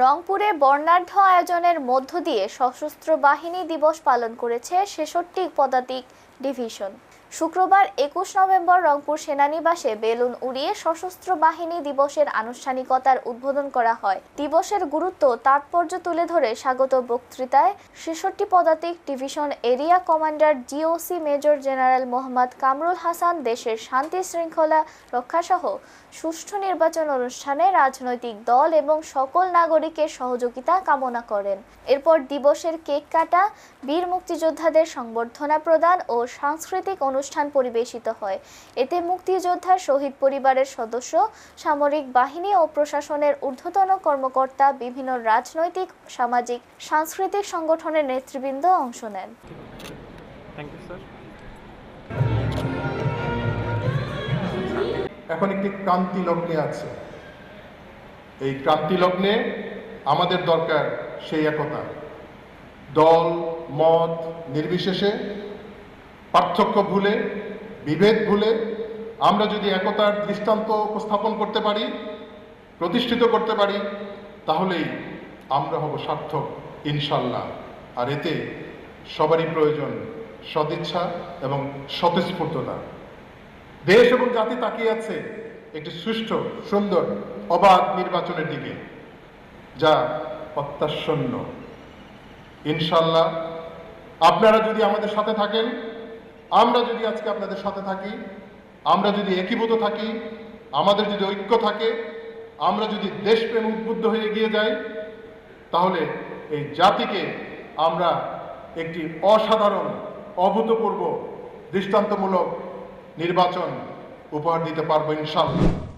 রংপুরে বর্ণাঢ্য আয়োজনের মধ্য দিয়ে সশস্ত্র বাহিনী দিবস পালন করেছে ছেষট্টি পদাতিক ডিভিশন। শুক্রবার একুশ নভেম্বর রংপুর সেনানিবাসে বেলুন উড়িয়ে সশস্ত্র বাহিনী দিবসের আনুষ্ঠানিকতার উদ্বোধন করা হয়। দিবসের গুরুত্ব, তাৎপর্য তুলে ধরে স্বাগত বক্তৃতায় ছেষট্টি পদাতিক division area commander GOC major general Mohammad Kamrul Hasan, দেশের শান্তি শৃঙ্খলা রক্ষাসহ সুষ্ঠু নির্বাচন অনুষ্ঠানে রাজনৈতিক দল এবং সকল নাগরিকের সহযোগিতা কামনা করেন। এরপর দিবসের কেক কাটা, বীর মুক্তিযোদ্ধাদের সংবর্ধনা প্রদান ও সাংস্কৃতিক অনুষ্ঠান পরিবেশিত হয়। এতে মুক্তিযোদ্ধার শহীদ পরিবারের সদস্য সামরিক বাহিনী ও প্রশাসনের ঊর্ধ্বতন কর্মকর্তা বিভিন্ন রাজনৈতিক সামাজিক সাংস্কৃতিক সংগঠনের নেতৃবৃন্দ অংশ নেন। থ্যাংক ইউ স্যার এখন একটি ক্রান্তি লগ্নে আছে। এই ক্রান্তি লগ্নে আমাদের দরকার সেই একতা। দল মত নির্বিশেষে পার্থক্য ভুলে, বিভেদ ভুলে আমরা যদি একতার দৃষ্টান্ত উপস্থাপন করতে পারি, প্রতিষ্ঠিত করতে পারি, তাহলেই আমরা হব সার্থক, ইনশাল্লাহ। আর এতে সবারই প্রয়োজন সদিচ্ছা এবং স্বতঃস্ফূর্ততা। দেশ এবং জাতি তাকিয়ে আছে একটি সুষ্ঠু, সুন্দর, অবাধ নির্বাচনের দিকে, যা প্রত্যাশন্য ইনশাল্লাহ আপনারা যদি আমাদের সাথে থাকেন আমরা যদি আজকে আপনাদের সাথে থাকি, আমরা যদি একীভূত থাকি, আমাদের যদি ঐক্য থাকে, আমরা যদি দেশপ্রেম উদ্বুদ্ধ হয়ে এগিয়ে যাই, তাহলে এই জাতিকে আমরা একটি অসাধারণ, অভূতপূর্ব, দৃষ্টান্তমূলক নির্বাচন উপহার দিতে পারব ইনশাল্লাহ